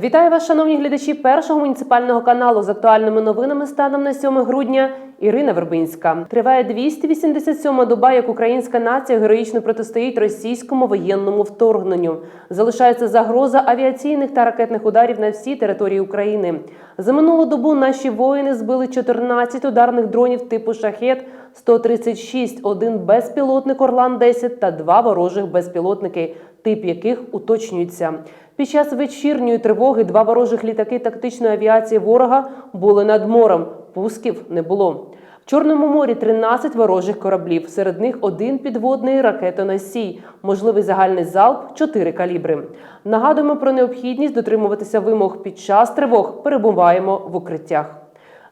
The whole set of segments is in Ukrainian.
Вітаю вас, шановні глядачі першого муніципального каналу з актуальними новинами станом на 7 грудня. Ірина Вербинська триває 287-ма доба, як українська нація героїчно протистоїть російському воєнному вторгненню. Залишається загроза авіаційних та ракетних ударів на всій території України. За минулу добу наші воїни збили 14 ударних дронів типу шахет. 136, один безпілотник Орлан 10 та два ворожих безпілотники, тип яких уточнюється. Під час вечірньої тривоги два ворожих літаки тактичної авіації ворога були над морем. Пусків не було. В Чорному морі 13 ворожих кораблів. Серед них один підводний ракетоносій, можливий загальний залп 4 калібри. Нагадуємо про необхідність дотримуватися вимог під час тривог. Перебуваємо в укриттях.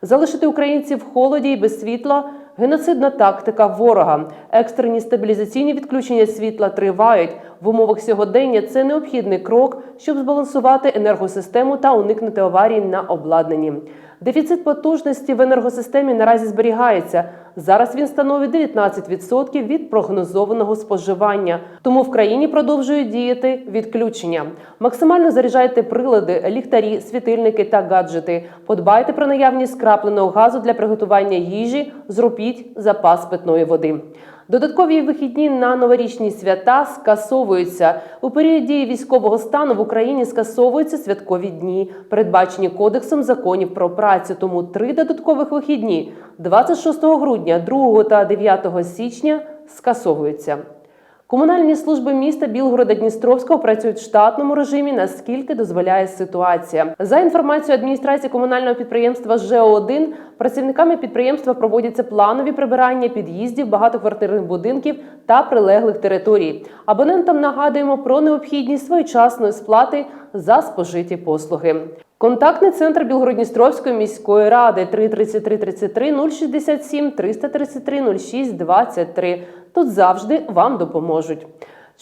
Залишити українців в холоді і без світла геноцидна тактика ворога. Екстрені стабілізаційні відключення світла тривають. В умовах сьогодення це необхідний крок, щоб збалансувати енергосистему та уникнути аварій на обладнанні. Дефіцит потужності в енергосистемі наразі зберігається. Зараз він становить 19% від прогнозованого споживання. Тому в країні продовжують діяти відключення. Максимально заряджайте прилади, ліхтарі, світильники та гаджети. Подбайте про наявність скрапленого газу для приготування їжі, зробіть запас питної води. Додаткові вихідні на новорічні свята скасовуються у період дії військового стану в Україні. Скасовуються святкові дні, передбачені кодексом законів про працю. Тому три додаткових вихідні 26 грудня, 2 та 9 січня скасовуються. Комунальні служби міста Білгорода Дністровського працюють в штатному режимі, наскільки дозволяє ситуація. За інформацією адміністрації комунального підприємства ЖО1, працівниками підприємства проводяться планові прибирання під'їздів, багатоквартирних будинків та прилеглих територій. Абонентам нагадуємо про необхідність своєчасної сплати за спожиті послуги. Контактний центр Білгородністровської міської ради 333 33 067 333 06 23. Тут завжди вам допоможуть.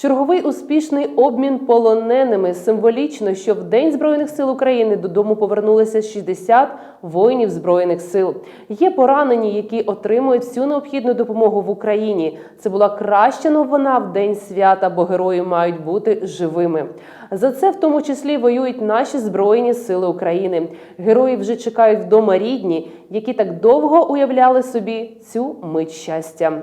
Черговий успішний обмін полоненими символічно, що в День Збройних сил України додому повернулися 60 воїнів збройних сил. Є поранені, які отримують всю необхідну допомогу в Україні. Це була краща новина в день свята, бо герої мають бути живими. За це в тому числі воюють наші збройні сили України. Герої вже чекають вдома рідні, які так довго уявляли собі цю мить щастя.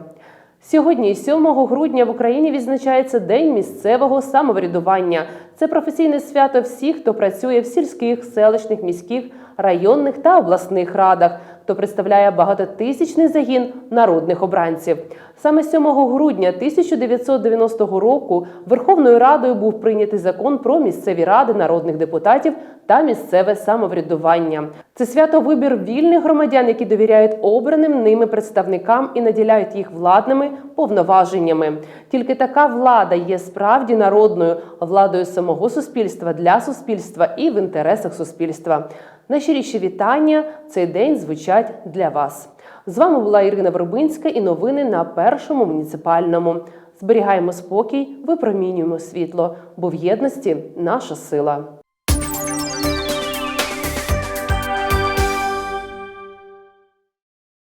Сьогодні, 7 грудня, в Україні відзначається День місцевого самоврядування. Це професійне свято всіх, хто працює в сільських, селищних, міських, районних та обласних радах, хто представляє багатотисячний загін народних обранців. Саме 7 грудня 1990 року Верховною Радою був прийнятий закон про місцеві ради народних депутатів та місцеве самоврядування. Це свято вибір вільних громадян, які довіряють обраним ними представникам і наділяють їх владними повноваженнями. Тільки така влада є справді народною владою самого суспільства для суспільства і в інтересах суспільства. Найщиріші вітання цей день звучать для вас. З вами була Ірина Вербинська і новини на першому муніципальному. Зберігаємо спокій, випромінюємо світло, бо в єдності наша сила.